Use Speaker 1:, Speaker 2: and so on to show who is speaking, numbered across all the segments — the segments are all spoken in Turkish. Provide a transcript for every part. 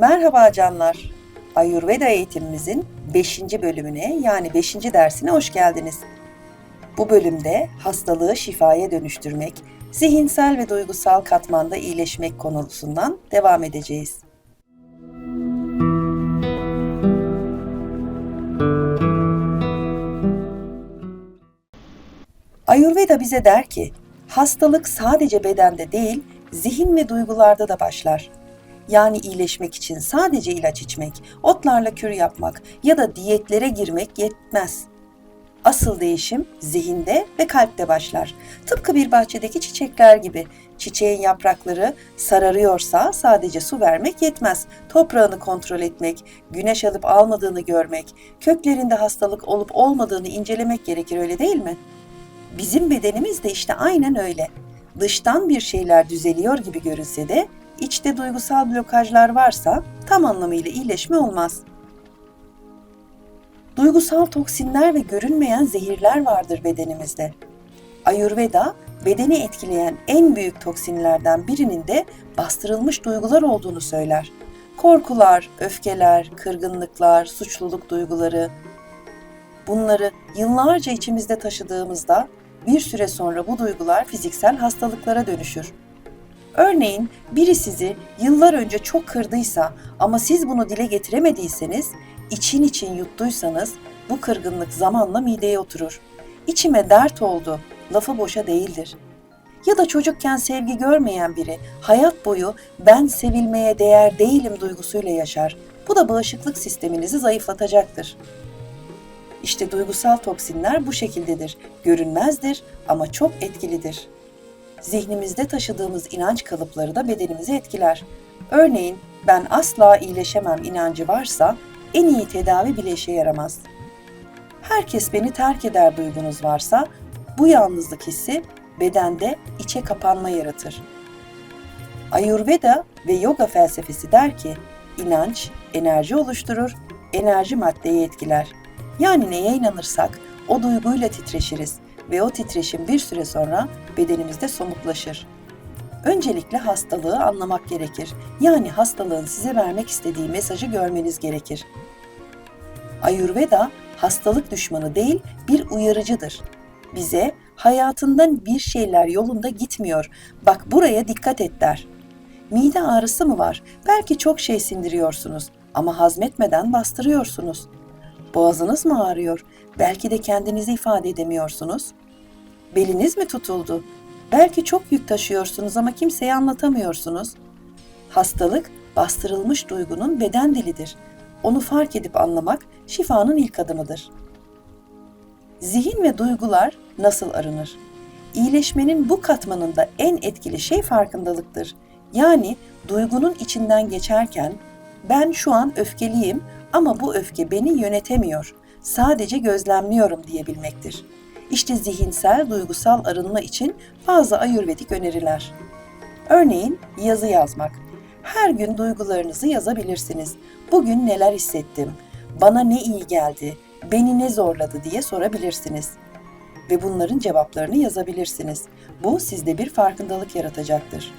Speaker 1: Merhaba canlar. Ayurveda eğitimimizin 5. bölümüne yani 5. dersine hoş geldiniz. Bu bölümde hastalığı şifaya dönüştürmek, zihinsel ve duygusal katmanda iyileşmek konusundan devam edeceğiz. Ayurveda bize der ki, hastalık sadece bedende değil, zihin ve duygularda da başlar. Yani iyileşmek için sadece ilaç içmek, otlarla kür yapmak ya da diyetlere girmek yetmez. Asıl değişim zihinde ve kalpte başlar. Tıpkı bir bahçedeki çiçekler gibi. Çiçeğin yaprakları sararıyorsa sadece su vermek yetmez. Toprağını kontrol etmek, güneş alıp almadığını görmek, köklerinde hastalık olup olmadığını incelemek gerekir öyle değil mi? Bizim bedenimiz de işte aynen öyle. Dıştan bir şeyler düzeliyor gibi görünse de içte duygusal blokajlar varsa tam anlamıyla iyileşme olmaz. Duygusal toksinler ve görünmeyen zehirler vardır bedenimizde. Ayurveda, bedeni etkileyen en büyük toksinlerden birinin de bastırılmış duygular olduğunu söyler. Korkular, öfkeler, kırgınlıklar, suçluluk duyguları. Bunları yıllarca içimizde taşıdığımızda bir süre sonra bu duygular fiziksel hastalıklara dönüşür. Örneğin biri sizi yıllar önce çok kırdıysa ama siz bunu dile getiremediyseniz, için için yuttuysanız bu kırgınlık zamanla mideye oturur. İçime dert oldu, lafı boşa değildir. Ya da çocukken sevgi görmeyen biri hayat boyu ben sevilmeye değer değilim duygusuyla yaşar. Bu da bağışıklık sisteminizi zayıflatacaktır. İşte duygusal toksinler bu şekildedir. Görünmezdir ama çok etkilidir. Zihnimizde taşıdığımız inanç kalıpları da bedenimizi etkiler. Örneğin ben asla iyileşemem inancı varsa en iyi tedavi bile işe yaramaz. Herkes beni terk eder duygunuz varsa bu yalnızlık hissi bedende içe kapanma yaratır. Ayurveda ve yoga felsefesi der ki inanç enerji oluşturur, enerji maddeyi etkiler. Yani neye inanırsak o duyguyla titreşiriz ve o titreşim bir süre sonra bedenimizde somutlaşır. Öncelikle hastalığı anlamak gerekir. Yani hastalığın size vermek istediği mesajı görmeniz gerekir. Ayurveda hastalık düşmanı değil, bir uyarıcıdır. Bize hayatından bir şeyler yolunda gitmiyor. Bak buraya dikkat et der. Mide ağrısı mı var? Belki çok şey sindiriyorsunuz ama hazmetmeden bastırıyorsunuz. Boğazınız mı ağrıyor? Belki de kendinizi ifade edemiyorsunuz. Beliniz mi tutuldu? Belki çok yük taşıyorsunuz ama kimseye anlatamıyorsunuz. Hastalık bastırılmış duygunun beden dilidir. Onu fark edip anlamak şifanın ilk adımıdır. Zihin ve duygular nasıl arınır? İyileşmenin bu katmanında en etkili şey farkındalıktır. Yani duygunun içinden geçerken ben şu an öfkeliyim ama bu öfke beni yönetemiyor. Sadece gözlemliyorum diyebilmektir. İşte zihinsel, duygusal arınma için bazı ayurvedik öneriler. Örneğin yazı yazmak. Her gün duygularınızı yazabilirsiniz. Bugün neler hissettim? Bana ne iyi geldi? Beni ne zorladı diye sorabilirsiniz. Ve bunların cevaplarını yazabilirsiniz. Bu sizde bir farkındalık yaratacaktır.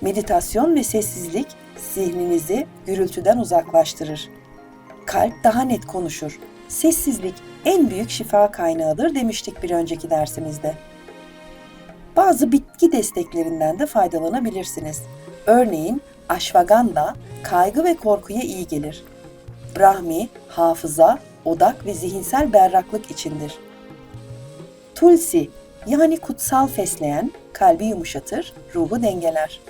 Speaker 1: Meditasyon ve sessizlik zihninizi gürültüden uzaklaştırır. Kalp daha net konuşur. Sessizlik en büyük şifa kaynağıdır demiştik bir önceki dersimizde. Bazı bitki desteklerinden de faydalanabilirsiniz. Örneğin ashwagandha kaygı ve korkuya iyi gelir. Brahmi hafıza, odak ve zihinsel berraklık içindir. Tulsi yani kutsal fesleğen kalbi yumuşatır, ruhu dengeler.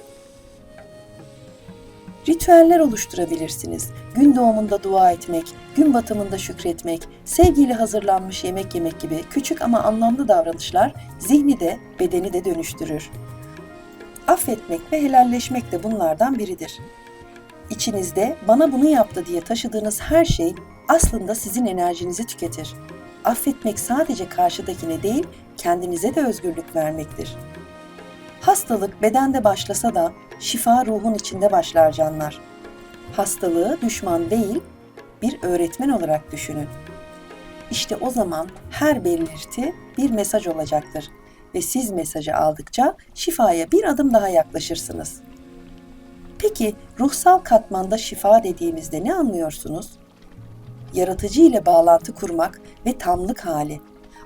Speaker 1: Ritüeller oluşturabilirsiniz. Gün doğumunda dua etmek, gün batımında şükretmek, sevgiyle hazırlanmış yemek yemek gibi küçük ama anlamlı davranışlar zihni de bedeni de dönüştürür. Affetmek ve helalleşmek de bunlardan biridir. İçinizde bana bunu yaptı diye taşıdığınız her şey aslında sizin enerjinizi tüketir. Affetmek sadece karşıdakine değil, kendinize de özgürlük vermektir. Hastalık bedende başlasa da şifa ruhun içinde başlar canlar. Hastalığı düşman değil, bir öğretmen olarak düşünün. İşte o zaman her belirti bir mesaj olacaktır ve siz mesajı aldıkça şifaya bir adım daha yaklaşırsınız. Peki ruhsal katmanda şifa dediğimizde ne anlıyorsunuz? Yaratıcı ile bağlantı kurmak ve tamlık hali.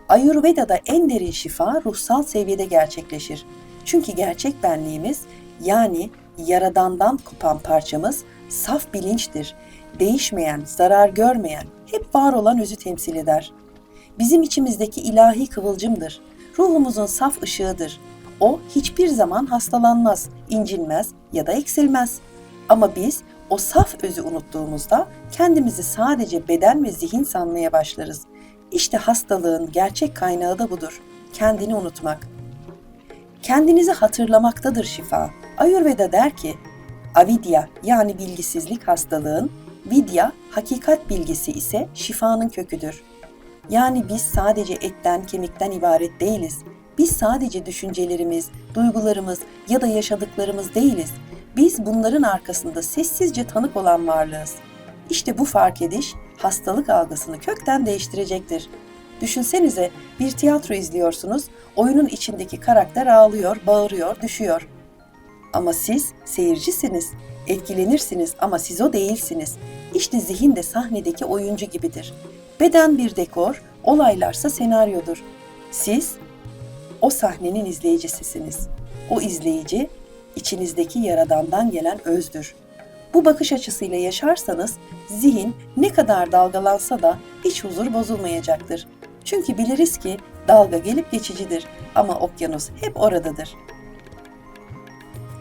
Speaker 1: Ayurveda'da en derin şifa ruhsal seviyede gerçekleşir. Çünkü gerçek benliğimiz yani yaradandan kopan parçamız saf bilinçtir. Değişmeyen, zarar görmeyen, hep var olan özü temsil eder. Bizim içimizdeki ilahi kıvılcımdır. Ruhumuzun saf ışığıdır. O hiçbir zaman hastalanmaz, incinmez ya da eksilmez. Ama biz o saf özü unuttuğumuzda kendimizi sadece beden ve zihin sanmaya başlarız. İşte hastalığın gerçek kaynağı da budur. Kendini unutmak. Kendinizi hatırlamaktadır şifa. Ayurveda der ki, avidya yani bilgisizlik hastalığın, vidya hakikat bilgisi ise şifanın köküdür. Yani biz sadece etten, kemikten ibaret değiliz. Biz sadece düşüncelerimiz, duygularımız ya da yaşadıklarımız değiliz. Biz bunların arkasında sessizce tanık olan varlığız. İşte bu fark ediş hastalık algısını kökten değiştirecektir. Düşünsenize bir tiyatro izliyorsunuz, oyunun içindeki karakter ağlıyor, bağırıyor, düşüyor. Ama siz seyircisiniz, etkilenirsiniz ama siz o değilsiniz. İşte zihin de sahnedeki oyuncu gibidir. Beden bir dekor, olaylarsa senaryodur. Siz o sahnenin izleyicisisiniz. O izleyici içinizdeki yaradandan gelen özdür. Bu bakış açısıyla yaşarsanız zihin ne kadar dalgalansa da iç huzur bozulmayacaktır. Çünkü biliriz ki dalga gelip geçicidir ama okyanus hep oradadır.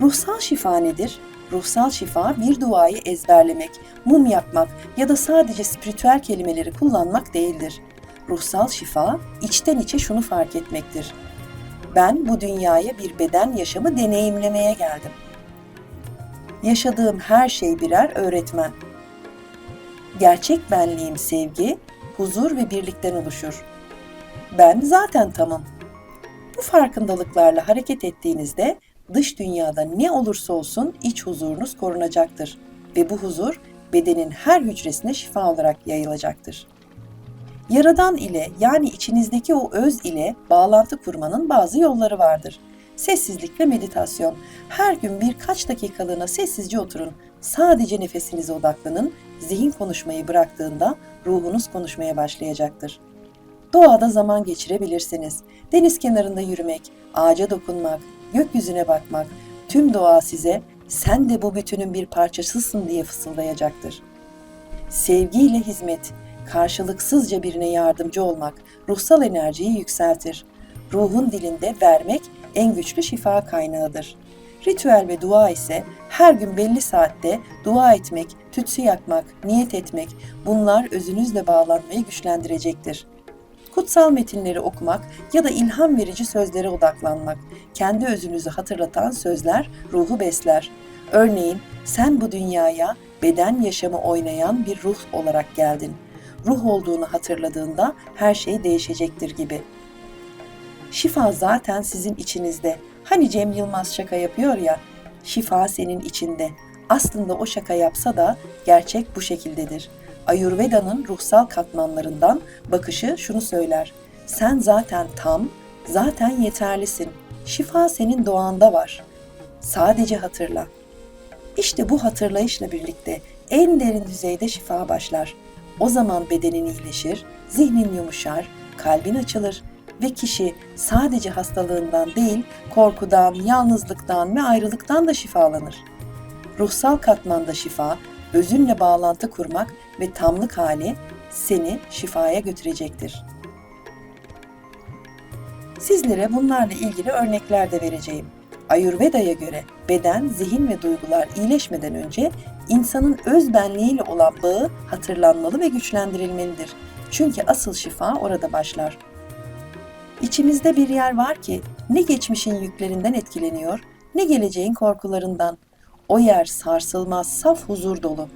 Speaker 1: Ruhsal şifa nedir? Ruhsal şifa bir duayı ezberlemek, mum yakmak ya da sadece spiritüel kelimeleri kullanmak değildir. Ruhsal şifa içten içe şunu fark etmektir. Ben bu dünyaya bir beden yaşamı deneyimlemeye geldim. Yaşadığım her şey birer öğretmen. Gerçek benliğim sevgi, huzur ve birlikten oluşur. Ben zaten tamam. Bu farkındalıklarla hareket ettiğinizde dış dünyada ne olursa olsun iç huzurunuz korunacaktır ve bu huzur bedenin her hücresine şifa olarak yayılacaktır. Yaradan ile yani içinizdeki o öz ile bağlantı kurmanın bazı yolları vardır. Sessizlik ve meditasyon. Her gün birkaç dakikalığına sessizce oturun. Sadece nefesinize odaklanın. Zihin konuşmayı bıraktığında ruhunuz konuşmaya başlayacaktır. Doğada zaman geçirebilirsiniz. Deniz kenarında yürümek, ağaca dokunmak, gökyüzüne bakmak, tüm doğa size sen de bu bütünün bir parçasısın diye fısıldayacaktır. Sevgiyle hizmet, karşılıksızca birine yardımcı olmak ruhsal enerjiyi yükseltir. Ruhun dilinde vermek en güçlü şifa kaynağıdır. Ritüel ve dua ise her gün belli saatte dua etmek, tütsü yakmak, niyet etmek bunlar özünüzle bağlanmayı güçlendirecektir. Kutsal metinleri okumak ya da ilham verici sözlere odaklanmak, kendi özünüzü hatırlatan sözler ruhu besler. Örneğin sen bu dünyaya beden yaşamı oynayan bir ruh olarak geldin. Ruh olduğunu hatırladığında her şey değişecektir gibi. Şifa zaten sizin içinizde. Hani Cem Yılmaz şaka yapıyor ya, şifa senin içinde. Aslında o şaka yapsa da gerçek bu şekildedir. Ayurveda'nın ruhsal katmanlarından bakışı şunu söyler. Sen zaten tam, zaten yeterlisin. Şifa senin doğanda var. Sadece hatırla. İşte bu hatırlayışla birlikte en derin düzeyde şifa başlar. O zaman bedenin iyileşir, zihnin yumuşar, kalbin açılır ve kişi sadece hastalığından değil, korkudan, yalnızlıktan ve ayrılıktan da şifalanır. Ruhsal katmanda şifa, özünle bağlantı kurmak ve tamlık hali seni şifaya götürecektir. Sizlere bunlarla ilgili örnekler de vereceğim. Ayurveda'ya göre beden, zihin ve duygular iyileşmeden önce insanın öz benliğiyle olan bağı hatırlanmalı ve güçlendirilmelidir. Çünkü asıl şifa orada başlar. İçimizde bir yer var ki ne geçmişin yüklerinden etkileniyor, ne geleceğin korkularından. O yer sarsılmaz, saf huzur dolu.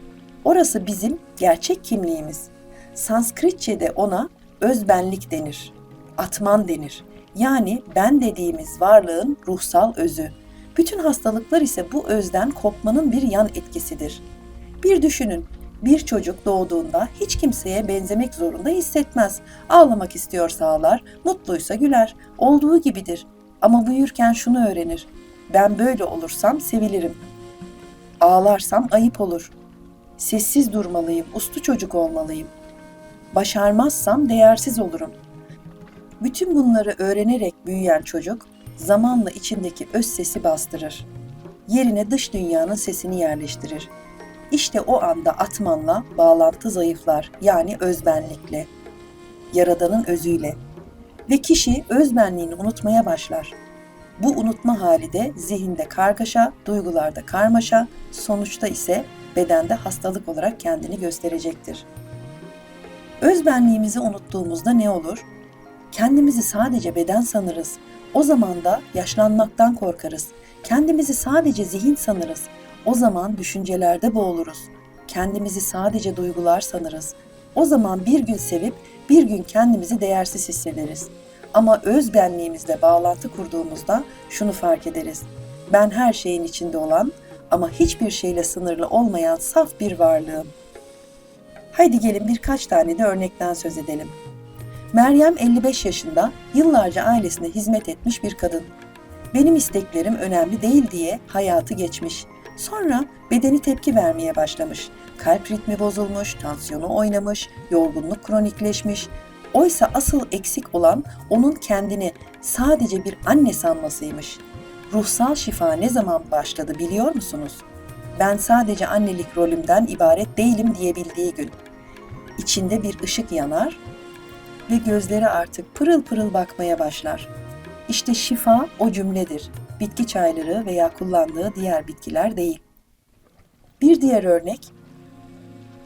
Speaker 1: Orası bizim gerçek kimliğimiz. Sanskritçe'de ona özbenlik denir. Atman denir. Yani ben dediğimiz varlığın ruhsal özü. Bütün hastalıklar ise bu özden kopmanın bir yan etkisidir. Bir düşünün, bir çocuk doğduğunda hiç kimseye benzemek zorunda hissetmez. Ağlamak istiyorsa ağlar, mutluysa güler. Olduğu gibidir. Ama büyürken şunu öğrenir. Ben böyle olursam sevilirim. Ağlarsam ayıp olur. Sessiz durmalıyım, uslu çocuk olmalıyım. Başarmazsam değersiz olurum. Bütün bunları öğrenerek büyüyen çocuk zamanla içindeki öz sesi bastırır. Yerine dış dünyanın sesini yerleştirir. İşte o anda atmanla bağlantı zayıflar yani özbenlikle, yaradanın özüyle ve kişi özbenliğini unutmaya başlar. Bu unutma hali de zihinde kargaşa, duygularda karmaşa, sonuçta ise bedende hastalık olarak kendini gösterecektir. Özbenliğimizi unuttuğumuzda ne olur? Kendimizi sadece beden sanırız. O zaman da yaşlanmaktan korkarız. Kendimizi sadece zihin sanırız. O zaman düşüncelerde boğuluruz. Kendimizi sadece duygular sanırız. O zaman bir gün sevip bir gün kendimizi değersiz hissederiz. Ama öz benliğimizle bağlantı kurduğumuzda şunu fark ederiz. Ben her şeyin içinde olan ama hiçbir şeyle sınırlı olmayan saf bir varlığım. Haydi gelin birkaç tane de örnekten söz edelim. Meryem 55 yaşında, yıllarca ailesine hizmet etmiş bir kadın. Benim isteklerim önemli değil diye hayatı geçmiş. Sonra bedeni tepki vermeye başlamış. Kalp ritmi bozulmuş, tansiyonu oynamış, yorgunluk kronikleşmiş. Oysa asıl eksik olan onun kendini sadece bir anne sanmasıymış. Ruhsal şifa ne zaman başladı biliyor musunuz? Ben sadece annelik rolümden ibaret değilim diyebildiği gün. İçinde bir ışık yanar ve gözleri artık pırıl pırıl bakmaya başlar. İşte şifa o cümledir. Bitki çayları veya kullandığı diğer bitkiler değil. Bir diğer örnek,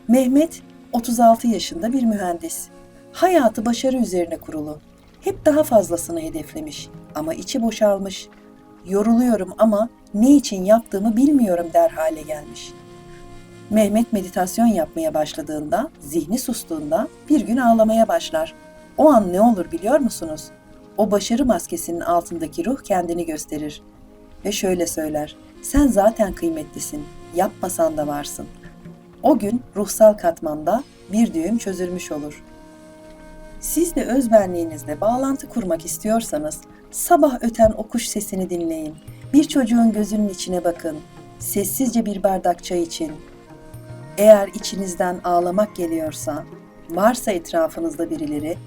Speaker 1: Mehmet 36 yaşında bir mühendis. Hayatı başarı üzerine kurulu. Hep daha fazlasını hedeflemiş ama içi boşalmış. Yoruluyorum ama ne için yaptığımı bilmiyorum der hale gelmiş. Mehmet meditasyon yapmaya başladığında, zihni sustuğunda bir gün ağlamaya başlar. O an ne olur biliyor musunuz? O başarı maskesinin altındaki ruh kendini gösterir ve şöyle söyler: Sen zaten kıymetlisin. Yapmasan da varsın. O gün ruhsal katmanda bir düğüm çözülmüş olur. Siz de özbenliğinizle bağlantı kurmak istiyorsanız sabah öten o kuş sesini dinleyin. Bir çocuğun gözünün içine bakın. Sessizce bir bardak çay için. Eğer içinizden ağlamak geliyorsa, varsa etrafınızda birileri,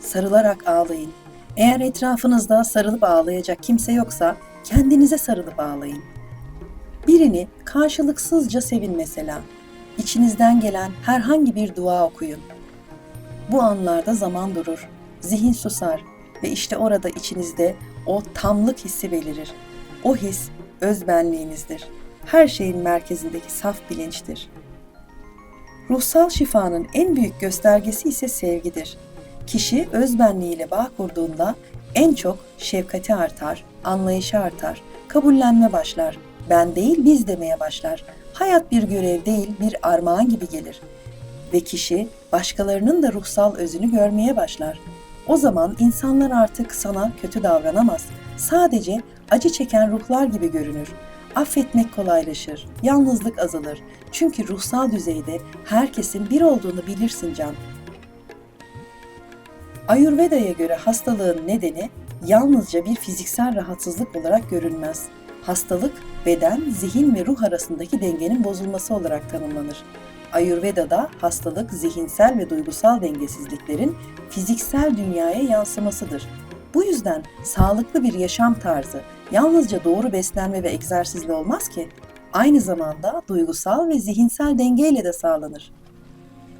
Speaker 1: sarılarak ağlayın. Eğer etrafınızda sarılıp ağlayacak kimse yoksa kendinize sarılıp ağlayın. Birini karşılıksızca sevin mesela. İçinizden gelen herhangi bir dua okuyun. Bu anlarda zaman durur, zihin susar ve işte orada içinizde o tamlık hissi belirir. O his özbenliğinizdir. Her şeyin merkezindeki saf bilinçtir. Ruhsal şifanın en büyük göstergesi ise sevgidir. Kişi özbenliğiyle bağ kurduğunda en çok şefkati artar, anlayışı artar, kabullenme başlar. Ben değil biz demeye başlar. Hayat bir görev değil bir armağan gibi gelir. Ve kişi başkalarının da ruhsal özünü görmeye başlar. O zaman insanlar artık sana kötü davranamaz. Sadece acı çeken ruhlar gibi görünür. Affetmek kolaylaşır, yalnızlık azalır. Çünkü ruhsal düzeyde herkesin bir olduğunu bilirsin can. Ayurveda'ya göre hastalığın nedeni yalnızca bir fiziksel rahatsızlık olarak görülmez. Hastalık, beden, zihin ve ruh arasındaki dengenin bozulması olarak tanımlanır. Ayurveda'da hastalık zihinsel ve duygusal dengesizliklerin fiziksel dünyaya yansımasıdır. Bu yüzden sağlıklı bir yaşam tarzı yalnızca doğru beslenme ve egzersizle olmaz ki, aynı zamanda duygusal ve zihinsel dengeyle de sağlanır.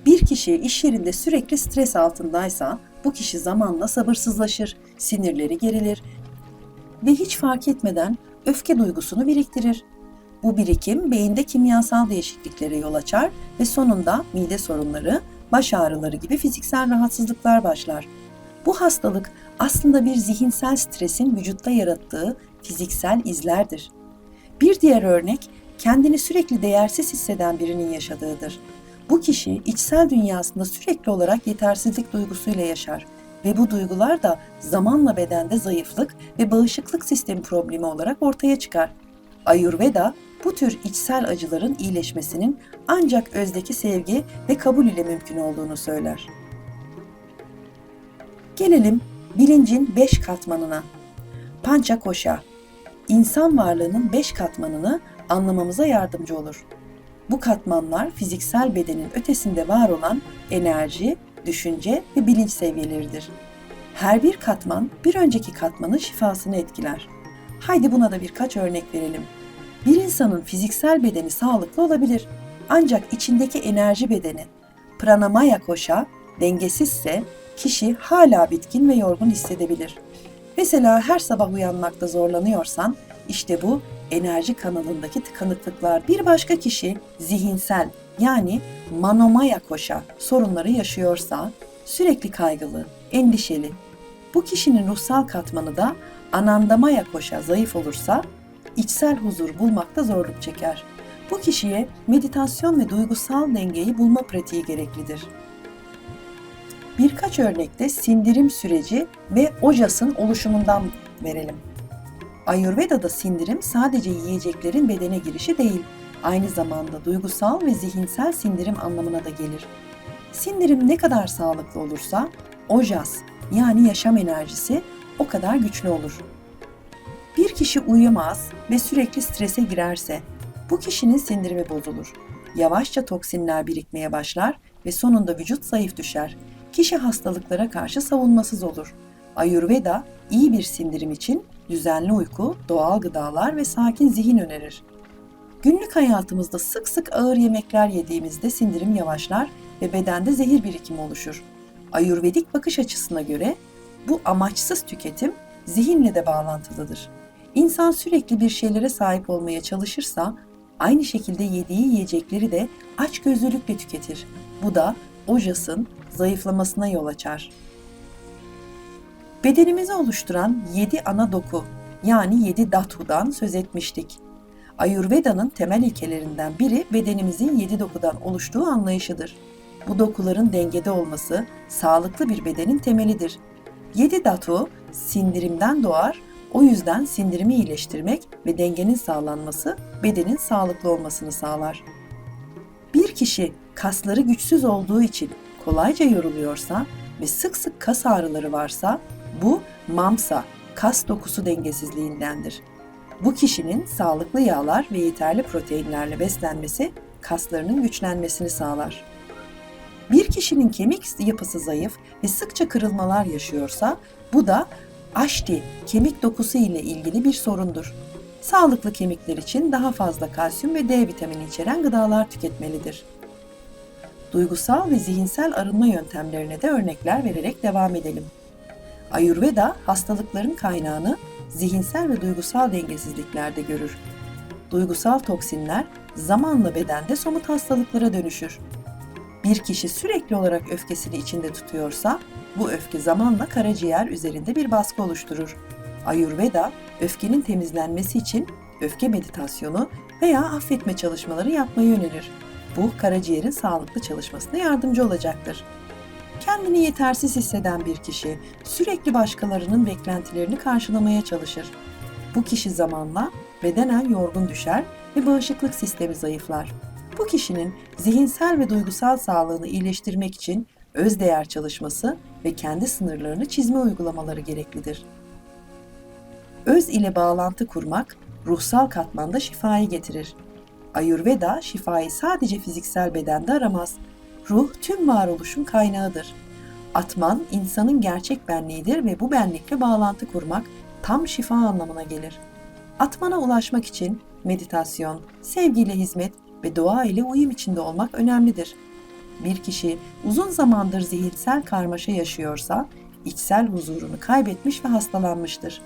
Speaker 1: Bir kişi iş yerinde sürekli stres altındaysa bu kişi zamanla sabırsızlaşır, sinirleri gerilir ve hiç fark etmeden öfke duygusunu biriktirir. Bu birikim beyinde kimyasal değişikliklere yol açar ve sonunda mide sorunları, baş ağrıları gibi fiziksel rahatsızlıklar başlar. Bu hastalık aslında bir zihinsel stresin vücutta yarattığı fiziksel izlerdir. Bir diğer örnek kendini sürekli değersiz hisseden birinin yaşadığıdır. Bu kişi içsel dünyasında sürekli olarak yetersizlik duygusuyla yaşar ve bu duygular da zamanla bedende zayıflık ve bağışıklık sistemi problemi olarak ortaya çıkar. Ayurveda bu tür içsel acıların iyileşmesinin ancak özdeki sevgi ve kabul ile mümkün olduğunu söyler. Gelelim bilincin beş katmanına. Pança koşa, İnsan varlığının beş katmanını anlamamıza yardımcı olur. Bu katmanlar fiziksel bedenin ötesinde var olan enerji, düşünce ve bilinç seviyeleridir. Her bir katman bir önceki katmanın şifasını etkiler. Haydi buna da birkaç örnek verelim. Bir insanın fiziksel bedeni sağlıklı olabilir. Ancak içindeki enerji bedeni pranamaya koşa dengesizse kişi hala bitkin ve yorgun hissedebilir. Mesela her sabah uyanmakta zorlanıyorsan işte bu enerji kanalındaki tıkanıklıklar. Bir başka kişi zihinsel yani manomaya koşa sorunları yaşıyorsa sürekli kaygılı, endişeli. Bu kişinin ruhsal katmanı da anandamaya koşa zayıf olursa içsel huzur bulmakta zorluk çeker. Bu kişiye meditasyon ve duygusal dengeyi bulma pratiği gereklidir. Birkaç örnekte sindirim süreci ve ojasın oluşumundan verelim. Ayurveda'da sindirim sadece yiyeceklerin bedene girişi değil, aynı zamanda duygusal ve zihinsel sindirim anlamına da gelir. Sindirim ne kadar sağlıklı olursa ojas yani yaşam enerjisi o kadar güçlü olur. Bir kişi uyumaz ve sürekli strese girerse bu kişinin sindirimi bozulur. Yavaşça toksinler birikmeye başlar ve sonunda vücut zayıf düşer. Kişi hastalıklara karşı savunmasız olur. Ayurveda iyi bir sindirim için düzenli uyku, doğal gıdalar ve sakin zihin önerir. Günlük hayatımızda sık sık ağır yemekler yediğimizde sindirim yavaşlar ve bedende zehir birikimi oluşur. Ayurvedik bakış açısına göre bu amaçsız tüketim zihinle de bağlantılıdır. İnsan sürekli bir şeylere sahip olmaya çalışırsa aynı şekilde yediği yiyecekleri de açgözlülükle tüketir. Bu da ojasın zayıflamasına yol açar. Bedenimizi oluşturan yedi ana doku yani yedi datudan söz etmiştik. Ayurveda'nın temel ilkelerinden biri bedenimizin yedi dokudan oluştuğu anlayışıdır. Bu dokuların dengede olması sağlıklı bir bedenin temelidir. Yedi datu sindirimden doğar, o yüzden sindirimi iyileştirmek ve dengenin sağlanması bedenin sağlıklı olmasını sağlar. Bir kişi kasları güçsüz olduğu için kolayca yoruluyorsa ve sık sık kas ağrıları varsa bu mamsa, kas dokusu dengesizliğindendir. Bu kişinin sağlıklı yağlar ve yeterli proteinlerle beslenmesi kaslarının güçlenmesini sağlar. Bir kişinin kemik yapısı zayıf ve sıkça kırılmalar yaşıyorsa bu da aşti, kemik dokusu ile ilgili bir sorundur. Sağlıklı kemikler için daha fazla kalsiyum ve D vitamini içeren gıdalar tüketmelidir. Duygusal ve zihinsel arınma yöntemlerine de örnekler vererek devam edelim. Ayurveda hastalıkların kaynağını zihinsel ve duygusal dengesizliklerde görür. Duygusal toksinler zamanla bedende somut hastalıklara dönüşür. Bir kişi sürekli olarak öfkesini içinde tutuyorsa bu öfke zamanla karaciğer üzerinde bir baskı oluşturur. Ayurveda öfkenin temizlenmesi için öfke meditasyonu veya affetme çalışmaları yapmayı önerir. Bu karaciğerin sağlıklı çalışmasına yardımcı olacaktır. Kendini yetersiz hisseden bir kişi sürekli başkalarının beklentilerini karşılamaya çalışır. Bu kişi zamanla bedenen yorgun düşer ve bağışıklık sistemi zayıflar. Bu kişinin zihinsel ve duygusal sağlığını iyileştirmek için özdeğer çalışması ve kendi sınırlarını çizme uygulamaları gereklidir. Öz ile bağlantı kurmak ruhsal katmanda şifayı getirir. Ayurveda şifayı sadece fiziksel bedende aramaz. Ruh tüm varoluşun kaynağıdır. Atman insanın gerçek benliğidir ve bu benlikle bağlantı kurmak tam şifa anlamına gelir. Atmana ulaşmak için meditasyon, sevgiyle hizmet ve doğa ile uyum içinde olmak önemlidir. Bir kişi uzun zamandır zihinsel karmaşa yaşıyorsa içsel huzurunu kaybetmiş ve hastalanmıştır.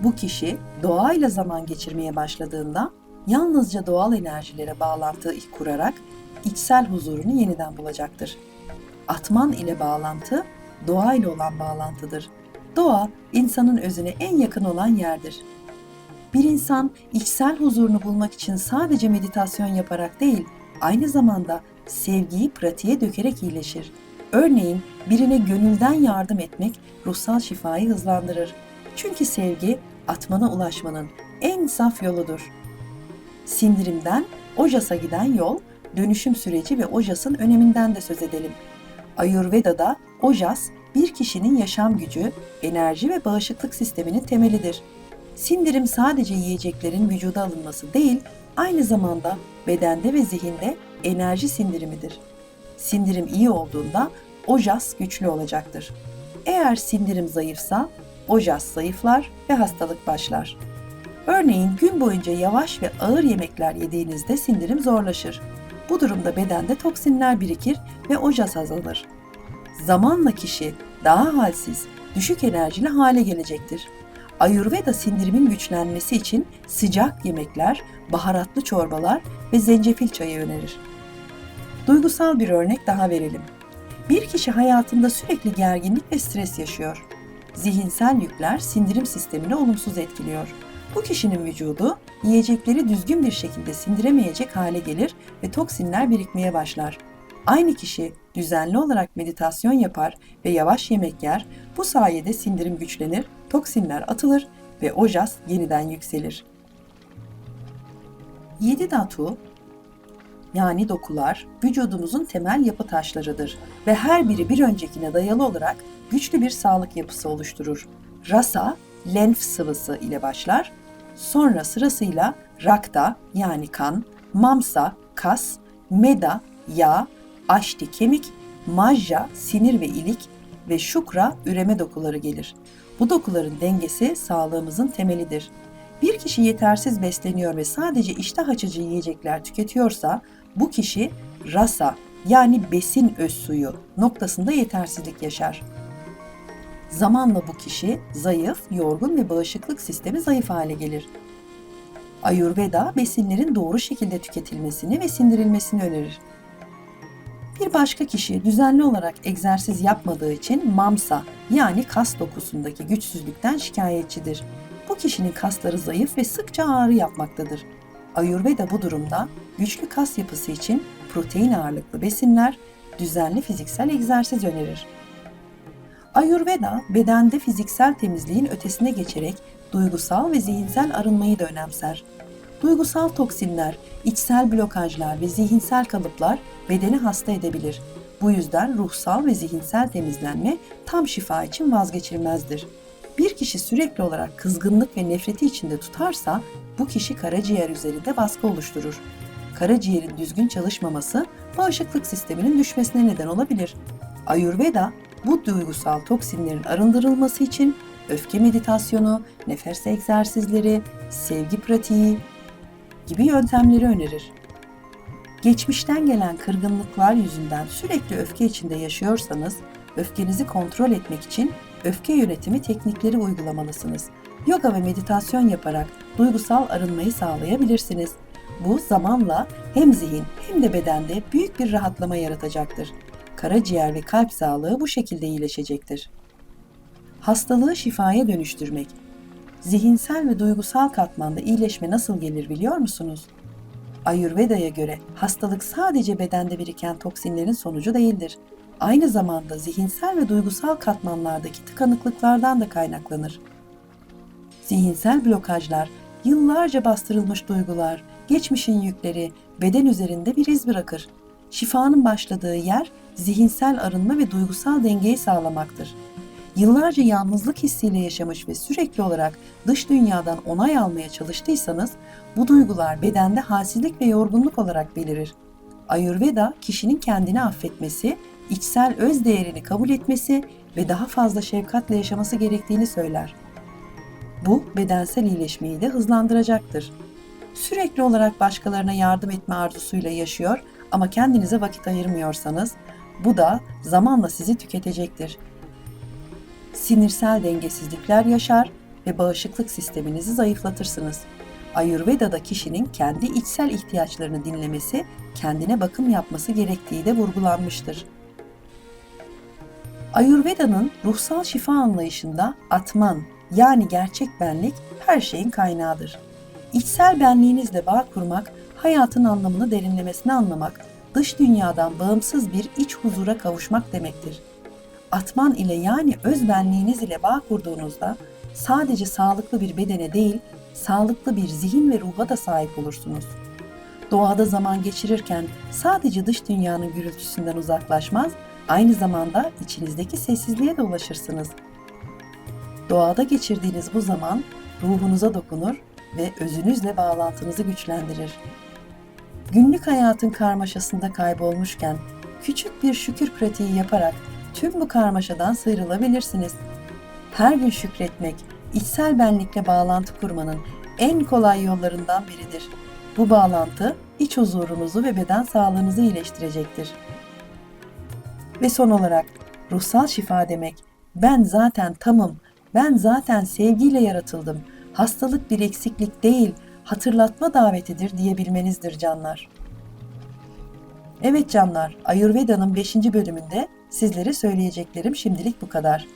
Speaker 1: Bu kişi doğayla zaman geçirmeye başladığında yalnızca doğal enerjilere bağlantı kurarak içsel huzurunu yeniden bulacaktır. Atman ile bağlantı doğa ile olan bağlantıdır. Doğa insanın özüne en yakın olan yerdir. Bir insan içsel huzurunu bulmak için sadece meditasyon yaparak değil, aynı zamanda sevgiyi pratiğe dökerek iyileşir. Örneğin birine gönülden yardım etmek ruhsal şifayı hızlandırır. Çünkü sevgi atmana ulaşmanın en saf yoludur. Sindirimden Ojas'a giden yol, dönüşüm süreci ve Ojas'ın öneminden de söz edelim. Ayurveda'da Ojas bir kişinin yaşam gücü, enerji ve bağışıklık sisteminin temelidir. Sindirim sadece yiyeceklerin vücuda alınması değil, aynı zamanda bedende ve zihinde enerji sindirimidir. Sindirim iyi olduğunda ojas güçlü olacaktır. Eğer sindirim zayıfsa ojas zayıflar ve hastalık başlar. Örneğin gün boyunca yavaş ve ağır yemekler yediğinizde sindirim zorlaşır. Bu durumda bedende toksinler birikir ve ojas azalır. Zamanla kişi daha halsiz, düşük enerjili hale gelecektir. Ayurveda sindirimin güçlenmesi için sıcak yemekler, baharatlı çorbalar ve zencefil çayı önerir. Duygusal bir örnek daha verelim. Bir kişi hayatında sürekli gerginlik ve stres yaşıyor. Zihinsel yükler sindirim sistemini olumsuz etkiliyor. Bu kişinin vücudu yiyecekleri düzgün bir şekilde sindiremeyecek hale gelir ve toksinler birikmeye başlar. Aynı kişi düzenli olarak meditasyon yapar ve yavaş yemek yer, bu sayede sindirim güçlenir, toksinler atılır ve ojas yeniden yükselir. 7 datu yani dokular vücudumuzun temel yapı taşlarıdır ve her biri bir öncekine dayalı olarak güçlü bir sağlık yapısı oluşturur. Rasa, lenf sıvısı ile başlar, sonra sırasıyla rakta yani kan, mamsa, kas, meda, yağ, aşti kemik, majja sinir ve ilik ve şukra üreme dokuları gelir. Bu dokuların dengesi sağlığımızın temelidir. Bir kişi yetersiz besleniyor ve sadece iştah açıcı yiyecekler tüketiyorsa bu kişi rasa yani besin öz suyu noktasında yetersizlik yaşar. Zamanla bu kişi zayıf, yorgun ve bağışıklık sistemi zayıf hale gelir. Ayurveda besinlerin doğru şekilde tüketilmesini ve sindirilmesini önerir. Bir başka kişi düzenli olarak egzersiz yapmadığı için mamsa yani kas dokusundaki güçsüzlükten şikayetçidir. Bu kişinin kasları zayıf ve sıkça ağrı yapmaktadır. Ayurveda bu durumda güçlü kas yapısı için protein ağırlıklı besinler, düzenli fiziksel egzersiz önerir. Ayurveda bedende fiziksel temizliğin ötesine geçerek duygusal ve zihinsel arınmayı da önemser. Duygusal toksinler, içsel blokajlar ve zihinsel kalıplar bedeni hasta edebilir. Bu yüzden ruhsal ve zihinsel temizlenme tam şifa için vazgeçilmezdir. Bir kişi sürekli olarak kızgınlık ve nefreti içinde tutarsa bu kişi karaciğer üzerinde baskı oluşturur. Karaciğerin düzgün çalışmaması bağışıklık sisteminin düşmesine neden olabilir. Ayurveda bu duygusal toksinlerin arındırılması için öfke meditasyonu, nefes egzersizleri, sevgi pratiği gibi yöntemleri önerir. Geçmişten gelen kırgınlıklar yüzünden sürekli öfke içinde yaşıyorsanız, öfkenizi kontrol etmek için öfke yönetimi teknikleri uygulamalısınız. Yoga ve meditasyon yaparak duygusal arınmayı sağlayabilirsiniz. Bu zamanla hem zihin hem de bedende büyük bir rahatlama yaratacaktır. Karaciğer ve kalp sağlığı bu şekilde iyileşecektir. Hastalığı şifaya dönüştürmek. Zihinsel ve duygusal katmanda iyileşme nasıl gelir biliyor musunuz? Ayurveda'ya göre hastalık sadece bedende biriken toksinlerin sonucu değildir. Aynı zamanda zihinsel ve duygusal katmanlardaki tıkanıklıklardan da kaynaklanır. Zihinsel blokajlar, yıllarca bastırılmış duygular, geçmişin yükleri beden üzerinde bir iz bırakır. Şifanın başladığı yer zihinsel arınma ve duygusal dengeyi sağlamaktır. Yıllarca yalnızlık hissiyle yaşamış ve sürekli olarak dış dünyadan onay almaya çalıştıysanız bu duygular bedende halsizlik ve yorgunluk olarak belirir. Ayurveda kişinin kendini affetmesi, içsel öz değerini kabul etmesi ve daha fazla şefkatle yaşaması gerektiğini söyler. Bu bedensel iyileşmeyi de hızlandıracaktır. Sürekli olarak başkalarına yardım etme arzusuyla yaşıyor ama kendinize vakit ayırmıyorsanız bu da zamanla sizi tüketecektir. Sinirsel dengesizlikler yaşar ve bağışıklık sisteminizi zayıflatırsınız. Ayurveda'da kişinin kendi içsel ihtiyaçlarını dinlemesi, kendine bakım yapması gerektiği de vurgulanmıştır. Ayurveda'nın ruhsal şifa anlayışında atman yani gerçek benlik her şeyin kaynağıdır. İçsel benliğinizle bağ kurmak, hayatın anlamını derinlemesine anlamak, dış dünyadan bağımsız bir iç huzura kavuşmak demektir. Atman ile yani öz benliğiniz ile bağ kurduğunuzda sadece sağlıklı bir bedene değil, sağlıklı bir zihin ve ruha da sahip olursunuz. Doğada zaman geçirirken sadece dış dünyanın gürültüsünden uzaklaşmaz, aynı zamanda içinizdeki sessizliğe de ulaşırsınız. Doğada geçirdiğiniz bu zaman ruhunuza dokunur ve özünüzle bağlantınızı güçlendirir. Günlük hayatın karmaşasında kaybolmuşken küçük bir şükür pratiği yaparak tüm bu karmaşadan sıyrılabilirsiniz. Her gün şükretmek, içsel benlikle bağlantı kurmanın en kolay yollarından biridir. Bu bağlantı iç huzurunuzu ve beden sağlığınızı iyileştirecektir. Ve son olarak ruhsal şifa demek ben zaten tamım, ben zaten sevgiyle yaratıldım. Hastalık bir eksiklik değil, hatırlatma davetidir diyebilmenizdir canlar. Evet canlar, Ayurveda'nın 5. bölümünde sizlere söyleyeceklerim şimdilik bu kadar.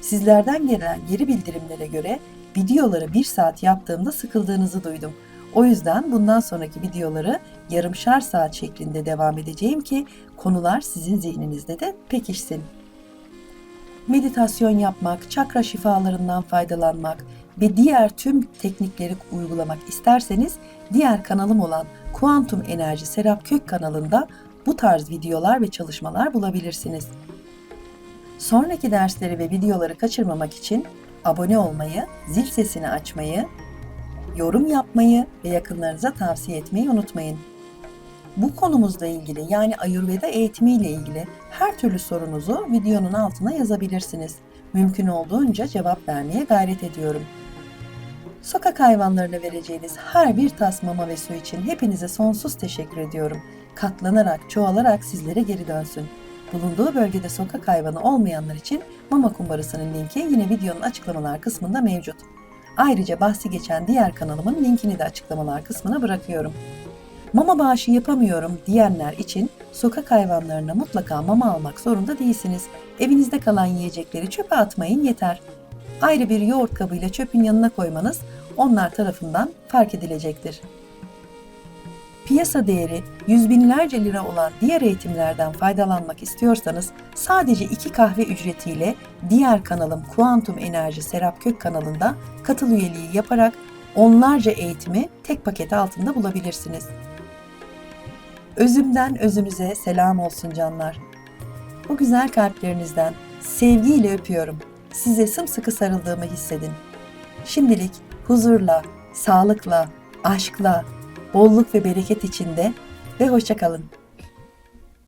Speaker 1: Sizlerden gelen geri bildirimlere göre videoları bir saat yaptığımda sıkıldığınızı duydum. O yüzden bundan sonraki videoları yarımşar saat şeklinde devam edeceğim ki konular sizin zihninizde de pekişsin. Meditasyon yapmak, çakra şifalarından faydalanmak ve diğer tüm teknikleri uygulamak isterseniz diğer kanalım olan Kuantum Enerji Serap Kök kanalında bu tarz videolar ve çalışmalar bulabilirsiniz. Sonraki dersleri ve videoları kaçırmamak için abone olmayı, zil sesini açmayı, yorum yapmayı ve yakınlarınıza tavsiye etmeyi unutmayın. Bu konumuzla ilgili yani Ayurveda eğitimi ile ilgili her türlü sorunuzu videonun altına yazabilirsiniz. Mümkün olduğunca cevap vermeye gayret ediyorum. Sokak hayvanlarına vereceğiniz her bir tas mama ve su için hepinize sonsuz teşekkür ediyorum. Katlanarak, çoğalarak sizlere geri dönsün. Bulunduğu bölgede sokak hayvanı olmayanlar için mama kumbarasının linki yine videonun açıklamalar kısmında mevcut. Ayrıca bahsi geçen diğer kanalımın linkini de açıklamalar kısmına bırakıyorum. Mama bağışı yapamıyorum diyenler için sokak hayvanlarına mutlaka mama almak zorunda değilsiniz. Evinizde kalan yiyecekleri çöpe atmayın yeter. Ayrı bir yoğurt kabıyla çöpün yanına koymanız onlar tarafından fark edilecektir. Piyasa değeri yüz binlerce lira olan diğer eğitimlerden faydalanmak istiyorsanız sadece iki kahve ücretiyle diğer kanalım Kuantum Enerji Serap Kök kanalında katıl üyeliği yaparak onlarca eğitimi tek paket altında bulabilirsiniz. Özümden özünüze selam olsun canlar. Bu güzel kalplerinizden sevgiyle öpüyorum. Size sımsıkı sarıldığımı hissedin. Şimdilik huzurla, sağlıkla, aşkla, bolluk ve bereket içinde ve hoşça kalın.